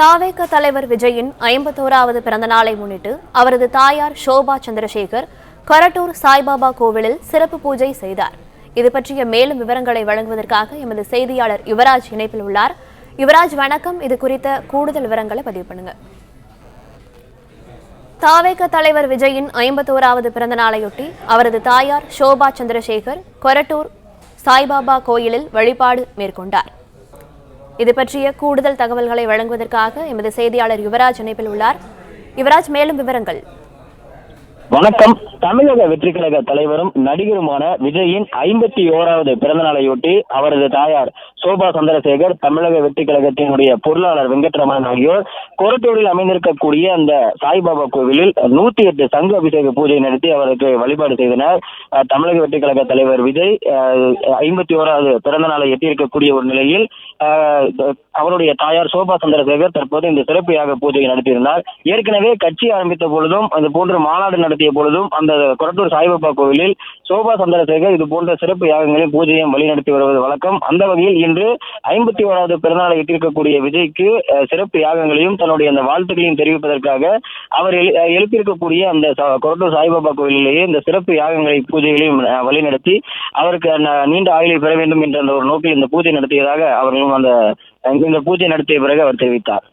தாவேக தலைவர் விஜயின் ஐம்பத்தோராவது பிறந்த நாளை முன்னிட்டு அவரது தாயார் ஷோபா சந்திரசேகர் கொரட்டூர் சாய்பாபா கோவிலில் சிறப்பு பூஜை செய்தார். இது பற்றிய மேலும் விவரங்களை வழங்குவதற்காக எமது செய்தியாளர் யுவராஜ் இணைப்பில் உள்ளார். யுவராஜ் வணக்கம். இது குறித்த கூடுதல் விவரங்களை பதிவு பண்ணுங்க. தாவேக தலைவர் விஜயின் ஐம்பத்தோராவது பிறந்த நாளையொட்டி அவரது தாயார் ஷோபா சந்திரசேகர் கொரட்டூர் சாய்பாபா கோயிலில் வழிபாடு மேற்கொண்டார். இது பற்றிய கூடுதல் தகவல்களை வழங்குவதற்காக எமது செய்தியாளர் யுவராஜ் இணைப்பில் உள்ளார். யுவராஜ் மேலும் விவரங்கள். வணக்கம். தமிழக வெற்றி கழக தலைவரும் நடிகருமான விஜயின் ஐம்பத்தி ஓராவது பிறந்த நாளையொட்டி அவரது தாயார் சோபா சந்திரசேகர் தமிழக வெற்றி கழகத்தினுடைய பொருளாளர் வெங்கட்ரமணன் ஆகியோர் கொரட்டூரில் அமைந்திருக்கக்கூடிய அந்த சாய்பாபா கோவிலில் நூத்தி எட்டு சங்கு அபிஷேக பூஜை நடத்தி அவருக்கு வழிபாடு செய்தனர். தமிழக வெற்றி கழக தலைவர் விஜய் ஐம்பத்தி ஓராவது பிறந்த நாளை எட்டியிருக்கக்கூடிய ஒரு நிலையில் அவருடைய தாயார் சோபா சந்திரசேகர் தற்போது இந்த சிறப்பு யாக பூஜையை நடத்தியிருந்தார். ஏற்கனவே கட்சி ஆரம்பித்த பொழுதும் அது போன்ற மாநாடு நடத்திய பொழுதும் அந்த கொரட்டூர் சாய்பாபா கோவிலில் சோபா சந்திரசேகர் இது போன்ற சிறப்பு யாகங்களையும் பூஜையும் வழிநடத்தி வருவது வழக்கம். அந்த வகையில் இன்று ஐம்பத்தி ஓராவது பிறந்தநாளை எட்டிருக்கக்கூடிய விஜய்க்கு சிறப்பு யாகங்களையும் தன்னுடைய அந்த வாழ்த்துக்களையும் தெரிவிப்பதற்காக அவர் எழு- எழுப்பியிருக்கக்கூடிய அந்த ச- கொரட்டூர் சாய்பாபா கோவிலிலேயே இந்த சிறப்பு யாகங்களை பூஜைகளையும் வழிநடத்தி அவருக்கு நீண்ட ஆயுளை பெற வேண்டும் என்ற அந்த ஒரு நோக்கில் இந்த பூஜை நடத்தியதாக அந்த இந்த பூஜை நடத்திய பிறகு அவர் தெரிவித்தார்.